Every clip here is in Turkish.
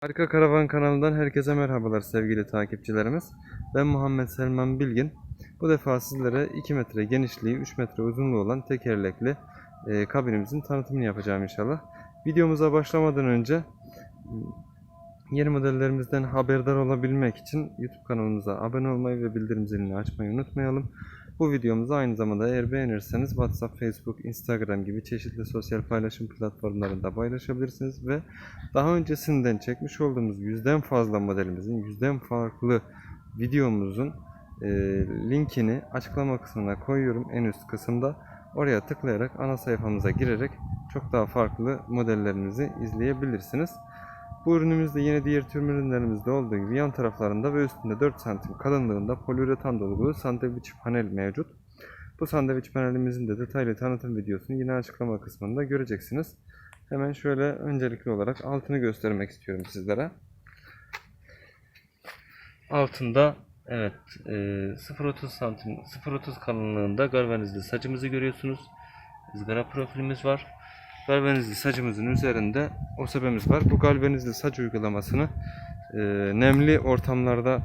Harika Karavan kanalından herkese merhabalar sevgili takipçilerimiz. Ben Muhammed Selman Bilgin. Bu defa sizlere 2 metre genişliği, 3 metre uzunluğu olan tekerlekli e, kabinimizin tanıtımını yapacağım inşallah. Videomuza başlamadan önce m, yeni modellerimizden haberdar olabilmek için YouTube kanalımıza abone olmayı ve bildirim zilini açmayı unutmayalım. Bu videomuzu aynı zamanda eğer beğenirseniz WhatsApp, Facebook, Instagram gibi çeşitli sosyal paylaşım platformlarında paylaşabilirsiniz ve daha öncesinden çekmiş olduğumuz yüzden fazla modelimizin, yüzden farklı videomuzun e, linkini açıklama kısmına koyuyorum en üst kısımda. Oraya tıklayarak ana sayfamıza girerek çok daha farklı modellerimizi izleyebilirsiniz. Bu ürünümüzde yine diğer tüm ürünlerimizde olduğu gibi yan taraflarında ve üstünde 4 santim kalınlığında poliüretan dolgulu sandviç panel mevcut. Bu sandviç panelimizin de detaylı tanıtım videosunu yine açıklama kısmında göreceksiniz. Hemen şöyle öncelikli olarak altını göstermek istiyorum sizlere. Altında evet e, 0.30 santim 0.30 kalınlığında galvanizli sacımızı görüyorsunuz. ızgara profilimiz var. Galvanizli sacımızın üzerinde osebemiz var. Bu galvanizli saç uygulamasını e, nemli ortamlarda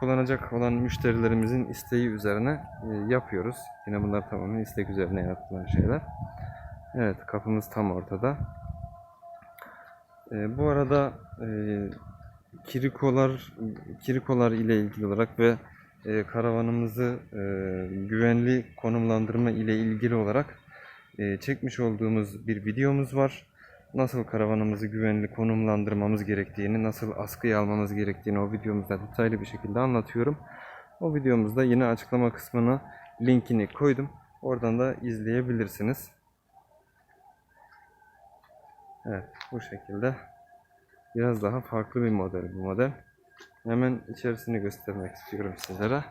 kullanacak olan müşterilerimizin isteği üzerine e, yapıyoruz. Yine bunlar tamamen istek üzerine yapılan şeyler. Evet kapımız tam ortada. E, bu arada e, kirikolar kirikolar ile ilgili olarak ve e, karavanımızı e, güvenli konumlandırma ile ilgili olarak çekmiş olduğumuz bir videomuz var. Nasıl karavanımızı güvenli konumlandırmamız gerektiğini, nasıl askıya almamız gerektiğini o videomuzda detaylı bir şekilde anlatıyorum. O videomuzda yine açıklama kısmına linkini koydum. Oradan da izleyebilirsiniz. Evet bu şekilde. Biraz daha farklı bir model bu model. Hemen içerisini göstermek istiyorum sizlere.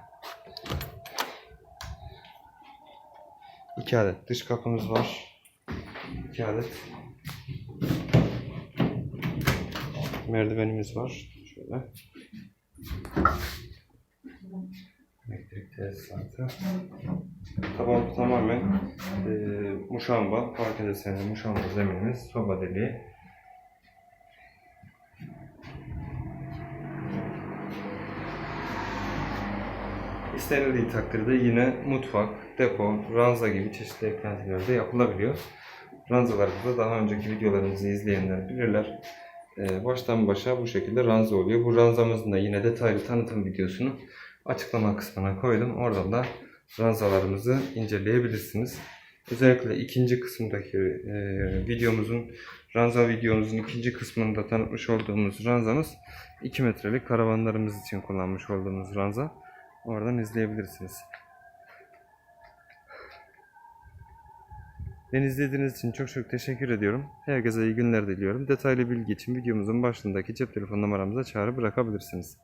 İki adet dış kapımız var. İki adet merdivenimiz var. Şöyle. Elektrik tesisatı. Taban tamamen e, muşamba, parke desenli muşamba zeminimiz, soba deliği. İstenildiği takdirde yine mutfak, depo, ranza gibi çeşitli eklentiler de yapılabiliyor. Ranzalarımızda daha önceki videolarımızı izleyenler bilirler. Ee, baştan başa bu şekilde ranza oluyor. Bu ranzamızın da yine detaylı tanıtım videosunu açıklama kısmına koydum. Oradan da ranzalarımızı inceleyebilirsiniz. Özellikle ikinci kısımdaki e, videomuzun, ranza videomuzun ikinci kısmında tanıtmış olduğumuz ranzamız 2 metrelik karavanlarımız için kullanmış olduğumuz ranza. Oradan izleyebilirsiniz. Beni izlediğiniz için çok çok teşekkür ediyorum. Herkese iyi günler diliyorum. Detaylı bilgi için videomuzun başındaki cep telefon numaramıza çağrı bırakabilirsiniz.